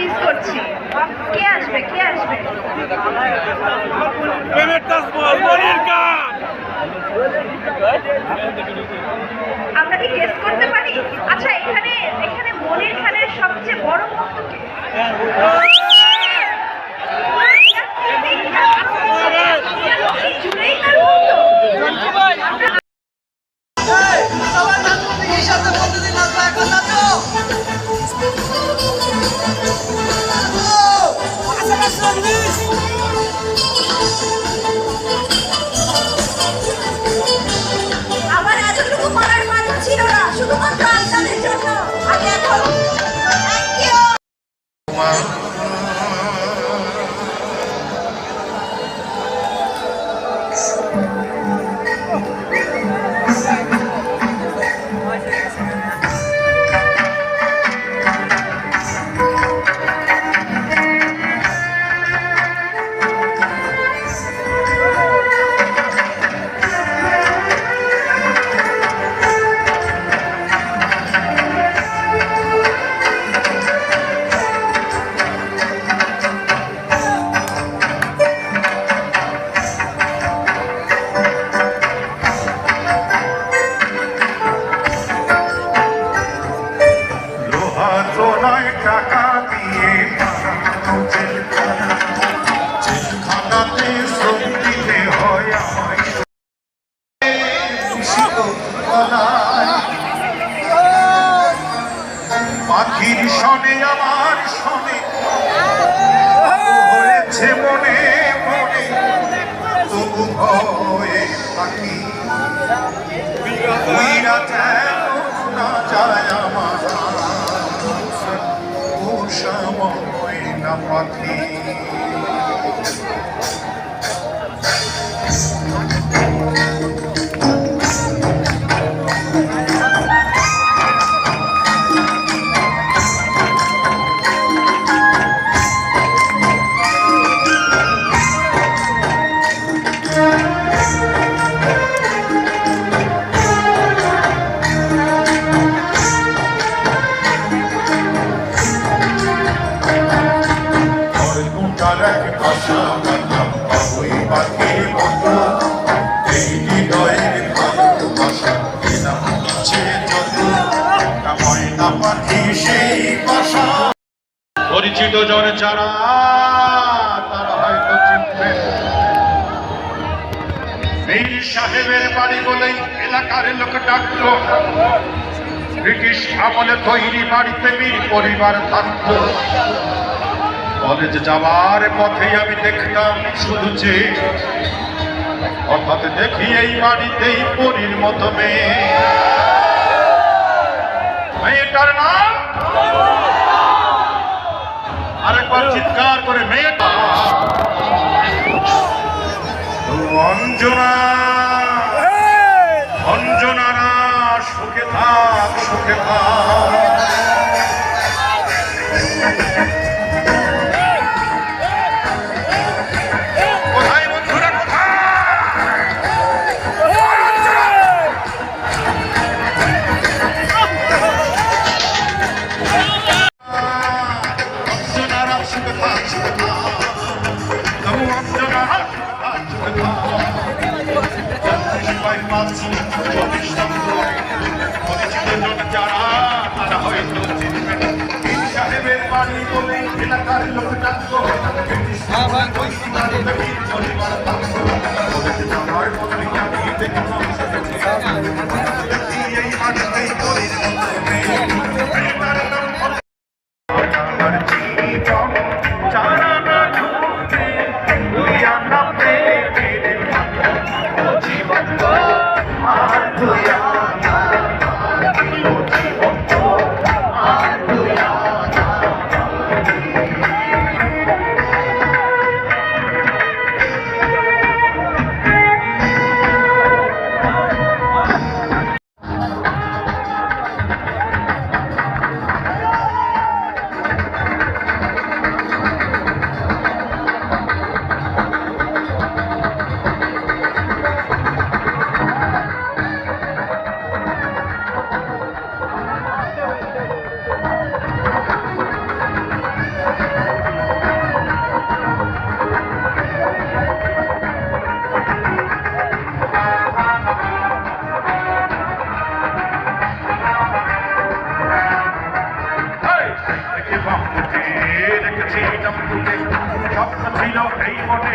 Miss করছি। কে আসবে কে আসবে? আমরা কি গেস করতে পারি? আচ্ছা এখানে এখানে মনির খানের সবচেয়ে বড় ভক্ত কে? টাকা দিয়ে জেলখানাতে হয় পাখির সনে আমার সনে হয়েছে মনে মনে, তবু ভয়ে পাখি না যায় সময় না পরিচিত জন যারা, তারা হয়তো চিনবেন মীর সাহেবের বাড়ি বলেই এলাকার লোক ডাকলো। ব্রিটিশ আমলে তৈরি বাড়িতে মীর পরিবার থাকতো কলেজ যাওয়ার পথে আমি দেখতাম শুধু যে হঠাৎ দেখি এই বাড়িতেই পরীর মতো মেয়ে। মেয়েটার নাম আরেকবার চিৎকার করে মেয়ে অঞ্জনা। অঞ্জনারা সুখে থাক সুখে থাক। সাহেবের বাড়ি বলে এলাকার লোক ডাকতো ছিল এই মনে।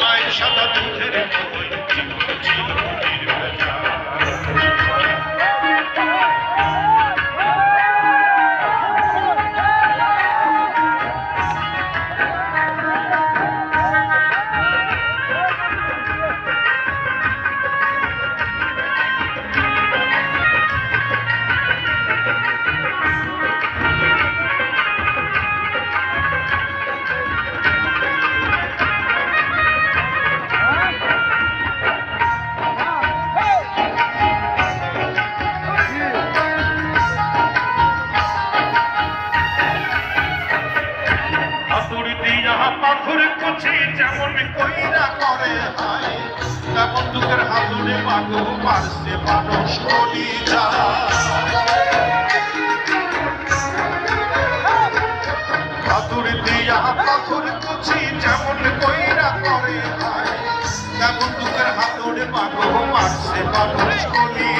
মায়ের সাদা দুধের বই পাথর কুচি যেমন কইরা করে হায়, তেমন দুঃখের হাতুরে বাগু পারছে মানুষ কলি হাতুর দিয়া পাথর কুচি যেমন কইরা করে হায়, তেমন দুঃখের হাতুরে বাগু পারছে মানুষ কলি